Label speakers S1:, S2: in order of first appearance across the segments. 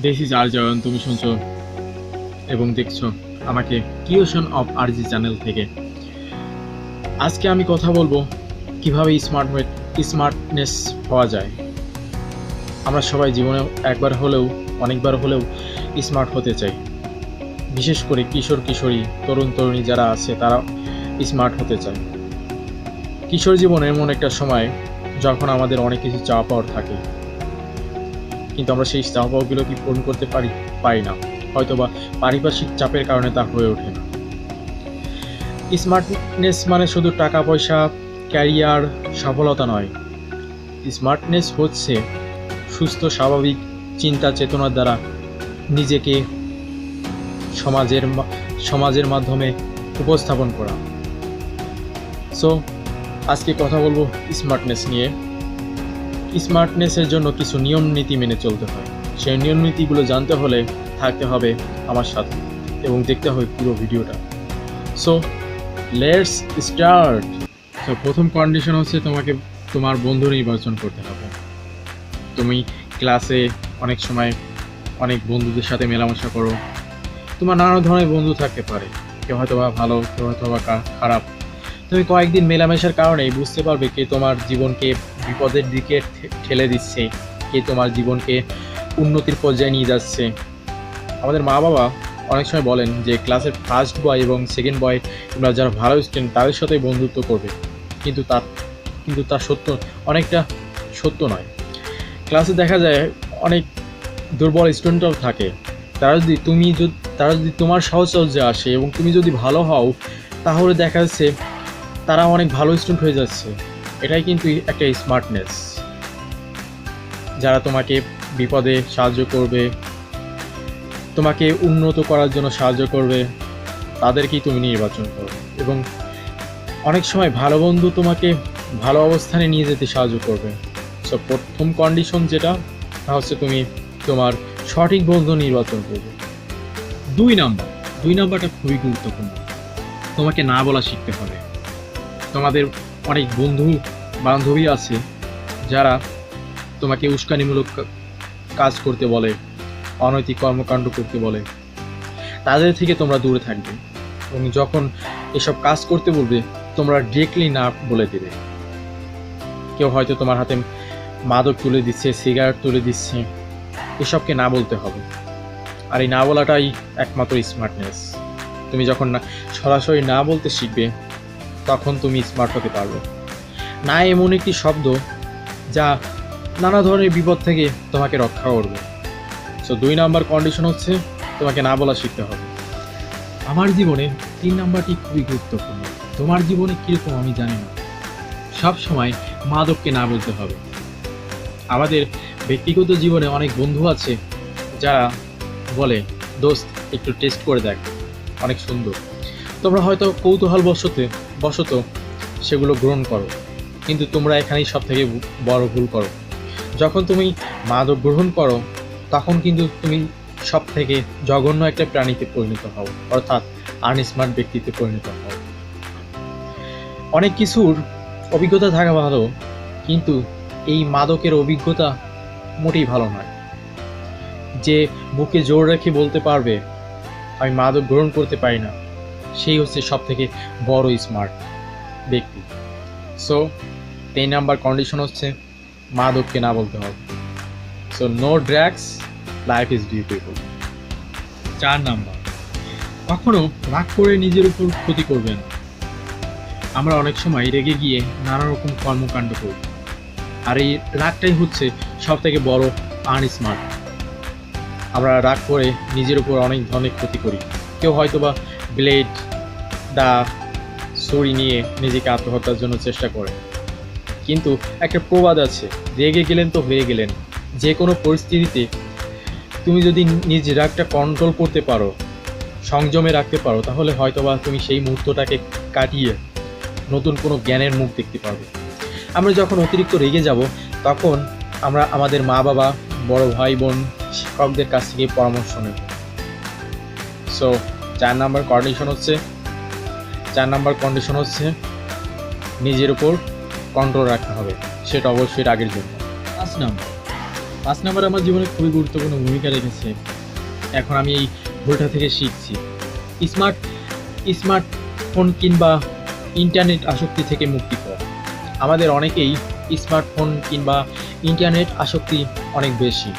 S1: This is তুমি শুনছো এবং দেখছ আমাকে কিউশন অফ আরজি চ্যানেল থেকে। আজকে আমি কথা বলব কীভাবে স্মার্ট স্মার্টনেস হওয়া যায়। আমরা সবাই জীবনে একবার হলেও, অনেকবার হলেও স্মার্ট হতে চাই। বিশেষ করে কিশোর, কিশোরী, তরুণ, তরুণী যারা আছে, তারা স্মার্ট হতে চায়। কিশোর জীবনে এমন একটা সময় যখন আমাদের অনেক কিছু চাওয়া পাওয়ার থাকে। কিন্তু আমরা সেই চাওয়া কি পূরণ করতে পারি? পারি না। হয়তো বা পারিপার্শ্বিক চাপের কারণে তা হয়ে ওঠে না। স্মার্টনেস মানে শুধু টাকা, পয়সা, ক্যারিয়ার সফলতা নয়। স্মার্টনেস হচ্ছে সুস্থ, স্বাভাবিক চিন্তা, চেতনার দ্বারা নিজেকে সমাজের সমাজের মাধ্যমে উপস্থাপন করা। সো আজকে কথা বলব স্মার্টনেস নিয়ে। স্মার্টনেসের জন্য কিছু নিয়ম নীতি মেনে চলতে হয়। সেই নিয়ম নীতিগুলো জানতে হলে থাকতে হবে আমার সাথে এবং দেখতে হবে পুরো ভিডিওটা। সো লেটস স্টার্ট তো প্রথম কন্ডিশন হচ্ছে তোমাকে তোমার বন্ধু নির্বাচন করতে হবে। তুমি ক্লাসে অনেক সময় অনেক বন্ধুদের সাথে মেলামেশা করো। তোমার নানা ধরনের বন্ধু থাকতে পারে। কেউ হয়তো বা ভালো, কেউ হয়তো বা খারাপ। তুমি কয়েকদিন মেলামেশার কারণেই বুঝতে পারবে কে তোমার জীবনকে বিপদের দিকে ঠেলে দিচ্ছে, কে তোমার জীবনকে উন্নতির পর্যায়ে নিয়ে যাচ্ছে। আমাদের মা বাবা অনেক সময় বলেন যে, ক্লাসের ফার্স্ট বয় এবং সেকেন্ড বয় তোমরা যারা ভালো স্টুডেন্ট তাদের সাথে বন্ধুত্ব করবে। কিন্তু তার কিন্তু তার সত্য অনেকটা সত্য নয়। ক্লাসে দেখা যায় অনেক দুর্বল স্টুডেন্টরাও থাকে। তারা যদি, তুমি যদি তারা যদি তোমার সাহচর্যে আসে এবং তুমি যদি ভালো হও, তাহলে দেখা যাচ্ছে তারা অনেক ভালো স্টুডেন্ট হয়ে যাচ্ছে। এটাই কিন্তু একটা স্মার্টনেস যারা তোমাকে বিপদে সাহায্য করবে, তোমাকে উন্নত করার জন্য সাহায্য করবে, তাদেরকেই তুমি নির্বাচন করো। এবং অনেক সময় ভালো বন্ধু তোমাকে ভালো অবস্থানে নিয়ে যেতে সাহায্য করবে। সো প্রথম কন্ডিশন যেটা, তা হচ্ছে তুমি তোমার সঠিক বন্ধু নির্বাচন করবে। দুই নাম্বার, দুই নাম্বারটা খুবই গুরুত্বপূর্ণ। তোমাকে না বলা শিখতে হবে। তোমাদের অনেক বন্ধু বান্ধবী আছে যারা তোমাকে উস্কানিমূলক কাজ করতে বলে, অনৈতিক কর্মকাণ্ড করতে বলে। তাদের থেকে তোমরা দূরে থাকবে এবং যখন এসব কাজ করতে বলবে, তোমরা ডিরেক্টলি না বলে দেবে। কেউ হয়তো তোমার হাতে মাদক তুলে দিচ্ছে, সিগারেট তুলে দিচ্ছে। এসবকে না বলতে হবে। আর এই না বলাটাই একমাত্র স্মার্টনেস তুমি যখন না, সরাসরি না বলতে শিখবে তখন তুমি স্মার্ট হতে পারবে। না এমন একটি শব্দ যা নানা ধরনের বিপদ থেকে তোমাকে রক্ষা করবে। সো দুই নাম্বার কন্ডিশন হচ্ছে তোমাকে না বলা শিখতে হবে। আমার জীবনে তিন নাম্বারটি খুবই গুরুত্বপূর্ণ। তোমার জীবনে কীরকম আমি জানি না। সব সময় মাদককে না বলতে হবে। আমাদের ব্যক্তিগত জীবনে অনেক বন্ধু আছে যারা বলে, দোস্ত, একটু টেস্ট করে দেখ। অনেক সুন্দর। তোমরা হয়তো কৌতূহল বশতে সেগুলো গ্রহণ করো। কিন্তু তোমরা এখানেই সব থেকে বড় ভুল করো। যখন তুমি মাদক গ্রহণ করো, তখন কিন্তু তুমি সব থেকে জঘন্য একটা প্রাণীতে পরিণত হও, অর্থাৎ আনস্মার্ট ব্যক্তিতে পরিণত হও। অনেক কিছুর অভিজ্ঞতা থাকা ভালো, কিন্তু এই মাদকের অভিজ্ঞতা মোটেই ভালো নয়। যে বুকে জোর রেখে বলতে পারবে, আমি মাদক গ্রহণ করতে পারি না। সেই হচ্ছে সব থেকে বড় স্মার্ট ব্যক্তি। সো তিন নাম্বার কন্ডিশন হচ্ছে মাদককে না বলতে হবে। So no drugs life is beautiful চার নাম্বার কখনো রাগ করে নিজের উপর ক্ষতি করবে না। আমরা অনেক সময় রেগে গিয়ে নানা রকম কর্মকাণ্ড করি। আর এই রাগটাই হচ্ছে সব থেকে বড় আনস্মার্ট আমরা রাগ করে নিজের উপর অনেক ধরনের ক্ষতি করি। কেউ হয়তো বা ব্লেড দা ছড়ি নিয়ে নিজেকে আত্মহত্যার জন্য চেষ্টা করে। কিন্তু একটা প্রবাদ আছে, রেগে গেলেন তো হয়ে গেলেন। যে কোনো পরিস্থিতিতে তুমি যদি নিজ রাগটা কন্ট্রোল করতে পারো, সংযমে রাখতে পারো, তাহলে হয়তোবা তুমি সেই মুহূর্তটাকে কাটিয়ে নতুন কোনো জ্ঞানের মুখ দেখতে পারবে। আমরা যখন অতিরিক্ত রেগে যাব, তখন আমরা আমাদের মা বাবা বড় ভাই বোন শিক্ষকদের কাছ থেকে পরামর্শ নেব। সো চার নাম্বার কন্ডিশন হচ্ছে চার নাম্বার কন্ডিশন হচ্ছে নিজের উপর কন্ট্রোল রাখতে হবে। সেটা অবশ্যই রাগের জন্য। পাঁচ নাম্বার। পাঁচ নাম্বার আমার জীবনে খুবই গুরুত্বপূর্ণ ভূমিকা রেখেছে। এখন আমি এই ভুলটা থেকে শিখছি। স্মার্ট স্মার্টফোন কিংবা ইন্টারনেট আসক্তি থেকে মুক্তি পাওয়া। আমাদের অনেকেই স্মার্টফোন কিংবা ইন্টারনেট আসক্তি অনেক বেশি।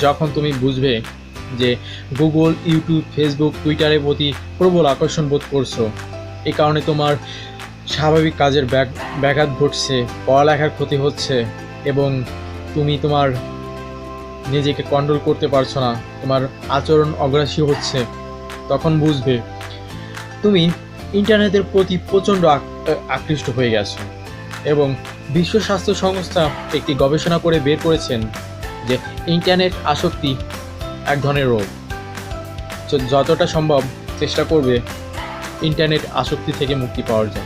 S1: যখন তুমি বুঝবে যে গুগল, ইউটিউব, ফেসবুক, টুইটারের প্রতি প্রবল আকর্ষণ বোধ করছ। এ কারণে তোমার স্বাভাবিক কাজের ব্যাঘাত ঘটছে, পড়ালেখার ক্ষতি হচ্ছে, এবং তুমি তোমার নিজেকে কন্ট্রোল করতে পারছ না, তোমার আচরণ অগ্রাসী হচ্ছে, তখন বুঝবে তুমি ইন্টারনেটের প্রতি প্রচণ্ড আক- আকৃষ্ট হয়ে গেছো, এবং বিশ্ব স্বাস্থ্য সংস্থা একটি গবেষণা করে বের করেছেন যে ইন্টারনেট আসক্তি এক ধরনের রোগ। যতটা সম্ভব চেষ্টা করবে ইন্টারনেট আসক্তি থেকে মুক্তি পাওয়ার জন্য।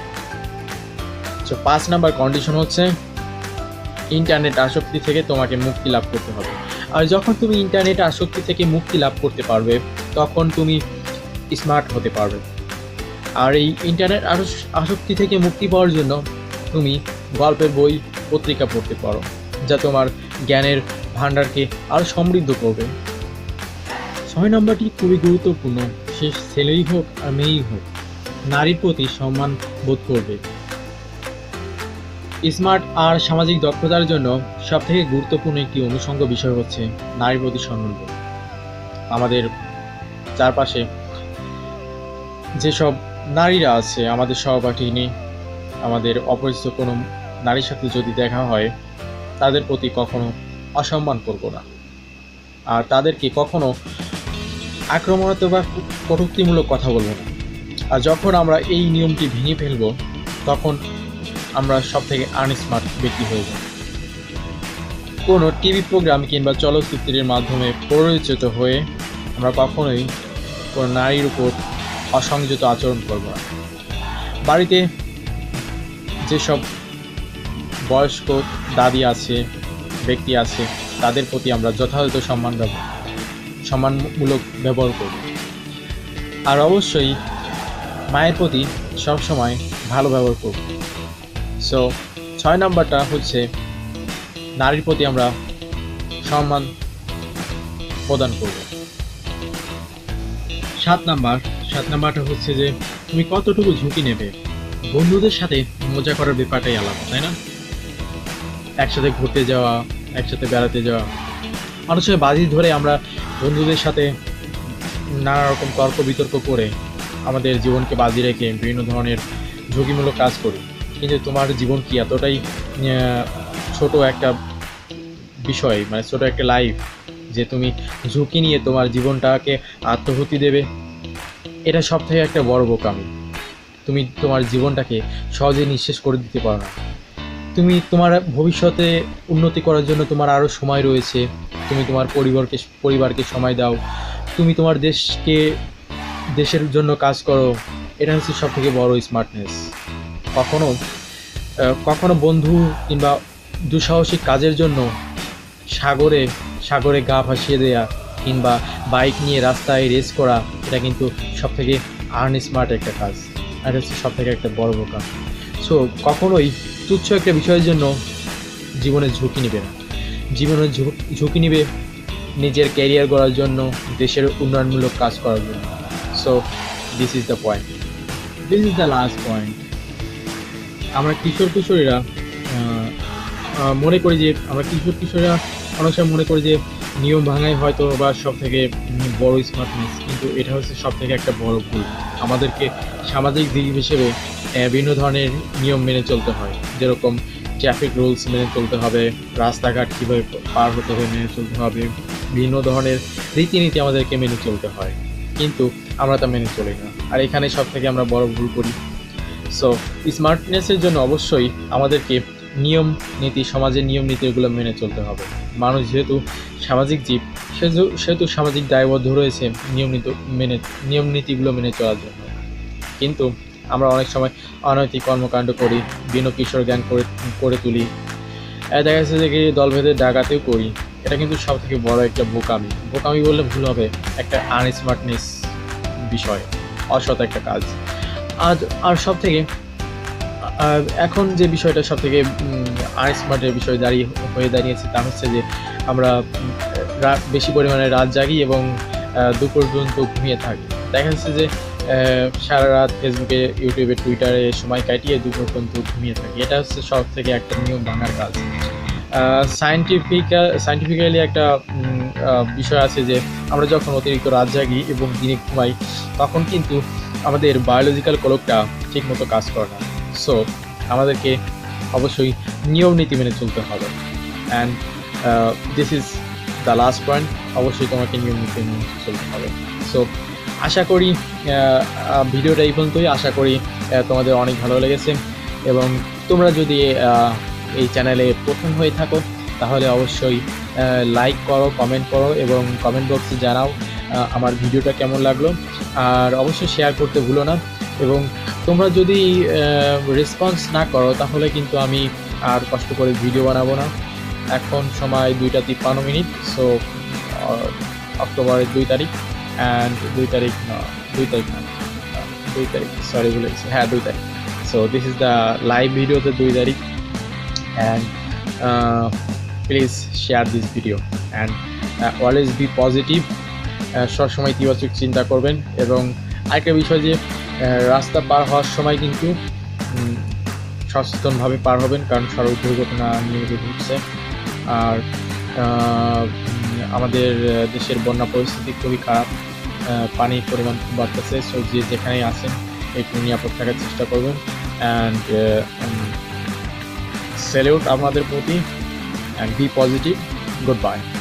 S1: তো পাঁচ নাম্বার কন্ডিশন হচ্ছে ইন্টারনেট আসক্তি থেকে তোমাকে মুক্তি লাভ করতে হবে। আর যখন তুমি ইন্টারনেট আসক্তি থেকে মুক্তি লাভ করতে পারবে, তখন তুমি স্মার্ট হতে পারবে। আর এই ইন্টারনেট আস- আসক্তি থেকে মুক্তি পাওয়ার জন্য তুমি গল্পের বই, পত্রিকা পড়তে পারো, যা তোমার জ্ঞানের ভাণ্ডারকে আরও সমৃদ্ধ করবে। ছয় নম্বরটি খুবই গুরুত্বপূর্ণ। সে ছেলেই হোক আর মেয়েই হোক, নারীর প্রতি সম্মান বোধ করবে। স্মার্ট আর সামাজিক দক্ষতার জন্য সবথেকে গুরুত্বপূর্ণ একটি অনুষঙ্গ বিষয় হচ্ছে নারীর প্রতি সম্মানবোধ আমাদের চারপাশে যেসব নারীরা আছে, আমাদের সহপাঠিনী আমাদের অপরিচিত কোনো নারীর সাথে যদি দেখা হয়, তাদের প্রতি কখনো অসম্মান করব না। আর তাদেরকে কখনো আক্রমণাত্মক বা কটূক্তিমূলক কথা বলব না। আর যখন আমরা এই নিয়মটি ভেঙে ফেলব, তখন আমরা সব থেকে আনস্মার্ট ব্যক্তি হয়ে যাব। কোনো টিভি প্রোগ্রাম কিংবা চলচ্চিত্রের মাধ্যমে পরিচিত হয়ে আমরা কখনোই কোনো নারীর উপর অসংযত আচরণ করব না। বাড়িতে যেসব বয়স্ক দাদি আছে, ব্যক্তি আছে, তাদের প্রতি আমরা যথাযথ সম্মান ব্যবহার সম্মানমূলক ব্যবহার করব। আর অবশ্যই মায়ের প্রতি সবসময় ভালো ব্যবহার করব। সো ছয় নাম্বারটা হচ্ছে নারীর প্রতি আমরা সম্মান প্রদান করব। সাত নাম্বার, সাত নাম্বারটা হচ্ছে যে তুমি কতটুকু ঝুঁকি নেবে? বন্ধুদের সাথে মজা করার ব্যাপারটাই আলাদা, তাই না? একসাথে ঘুরতে যাওয়া, একসাথে বেড়াতে যাওয়া সময় বাজি ধরে আমরা বন্ধুদের সাথে নানা রকম তর্ক বিতর্ক করে আমাদের জীবনকে বাজি রেখে বিভিন্ন ধরনের ঝুঁকিমূলক কাজ করি। কিন্তু তোমার জীবন কি এতটাই ছোট একটা বিষয় মানে ছোট একটা লাইফ যে তুমি ঝুঁকি নিয়ে তোমার জীবনটাকে আত্মহতি দেবে? এটা সব থেকে একটা বড় বোকামি। তুমি তোমার জীবনটাকে সহজে নিঃশেষ করে দিতে পারো না। তুমি তোমার ভবিষ্যতে উন্নতি করার জন্য তোমার আরও সময় রয়েছে। তুমি তোমার পরিবারকে পরিবারকে সময় দাও। তুমি তোমার দেশকে, দেশের জন্য কাজ করো। এটা হচ্ছে সব থেকে বড় স্মার্টনেস কখনো কখনো বন্ধু কিংবা দুঃসাহসিক কাজের জন্য সাগরে সাগরে গা ভাসিয়ে দেয়া কিংবা বাইক নিয়ে রাস্তায় রেস করা, এটা কিন্তু সব থেকে আনস্মার্ট একটা কাজ। এটা হচ্ছে সব থেকে একটা বড় বোকা। সো কখনোই তুচ্ছ একটা বিষয়ের জন্য জীবনের ঝুঁকি নেবে না। জীবনের ঝুঁকি নেবে নিজের ক্যারিয়ার গড়ার জন্য, দেশের উন্নয়নমূলক কাজ করার জন্য। So this is the point this is the last point আমরা কিশোর কিশোরীরা মনে করি যে, আমরা কিশোর কিশোরীরা অনেক সময় মনে করি যে নিয়ম ভাঙাই হয়তো বা সব থেকে বড় স্মার্টনেস কিন্তু এটা হচ্ছে সব থেকে একটা বড় ভুল। আমাদেরকে সামাজিক দিক হিসেবে বিভিন্ন ধরনের নিয়ম মেনে চলতে হয়। যেরকম ট্রাফিক রুলস মেনে চলতে হবে, রাস্তাঘাট কীভাবে পার হতে হবে, মেনে চলতে হবে, বিভিন্ন ধরনের রীতিনীতি আমাদেরকে মেনে চলতে হয়। কিন্তু আমরা তা মেনে চলি না। আর এখানে সব থেকে আমরা বড় ভুল করি। সো স্মার্টনেসের জন্য অবশ্যই আমাদেরকে নিয়ম নীতি, সমাজের নিয়ম নীতিগুলো মেনে চলতে হবে। মানুষ যেহেতু সামাজিক জীব, সেহেতু সেহেতু সামাজিক দায়বদ্ধ রয়েছে, নিয়ম নীতি মেনে, নিয়ম নীতিগুলো মেনে চলার জন্য। কিন্তু আমরা অনেক সময় অনৈতিক কর্মকাণ্ড করি বিভিন্ন কিশোর জ্ঞান করে করে তুলি। দেখা যাচ্ছে যে দলভেদে ডাকাতেও করি। এটা কিন্তু সব থেকে বড় একটা বোকামি। বোকামি বললে ভুল হবে। একটা আনস্মার্টনেস বিষয়, অসৎ একটা কাজ। আর আর সব থেকে আহ, এখন যে বিষয়টা সব থেকে আনস্মার্টের বিষয় দাঁড়িয়ে হয়ে দাঁড়িয়েছে তা হচ্ছে যে আমরা বেশি পরিমাণে রাত জাগি এবং দুপুর পর্যন্ত ঘুমিয়ে থাকি। দেখা যাচ্ছে যে সারা রাত ফেসবুকে ইউটিউবে টুইটারে সময় কাটিয়ে দুপুর পর্যন্ত ঘুমিয়ে থাকি। এটা হচ্ছে সব থেকে একটা নিয়ম ভাঙার কাজ। সায়েন্টিফিক্যাল সায়েন্টিফিক্যালি একটা বিষয় আছে যে আমরা যখন অতিরিক্ত রাত জাগি এবং দিনে ঘুমাই তখন কিন্তু আমাদের বায়োলজিক্যাল কলকটা ঠিকমতো কাজ করে না। সো আমাদেরকে অবশ্যই নিয়ম নীতি মেনে চলতে হবে। And this is the last point অবশ্যই তোমাকে নিয়ম নীতি মেনে চলতে হবে। সো আশা করি আহ, ভিডিওটা এই পর্যন্তই। আশা করি তোমাদের অনেক ভালো লেগেছে। এবং তোমরা যদি এই চ্যানেলে প্রথম হয়ে থাকো তাহলে অবশ্যই লাইক করো কমেন্ট করো এবং কমেন্ট বক্সে জানাও আমার ভিডিওটা কেমন লাগল। আর অবশ্যই শেয়ার করতে ভুলো না। এবং তোমরা যদি রেসপন্স না করো, তাহলে কিন্তু আমি আর কষ্ট করে ভিডিও বানাবো না। এখন সময় দুইটা তিপ্পান্ন মিনিট সো অক্টোবরের দুই তারিখ অ্যান্ড দুই তারিখ দুই তারিখ না, দুই তারিখ সরি বলে হ্যাঁ দুই তারিখ। So this is the live ভিডিওতে দুই তারিখ। And please share this video and always be positive সবসময় ইতিবাচক চিন্তা করবেন। এবং আরেকটা বিষয় যে রাস্তা পার হওয়ার সময় কিন্তু সচেতনভাবে পার হবেন কারণ সড়ক দুর্ঘটনা নিয়মিত ঘটছে। আর আমাদের দেশের বন্যা পরিস্থিতি খুবই খারাপ। পানির পরিমাণ খুব বাড়তেছে। সো যে যেখানেই আছেন, একটু নিরাপদ থাকার চেষ্টা করবেন। অ্যান্ড স্যালিউট আপনাদের প্রতি। And be positive good bye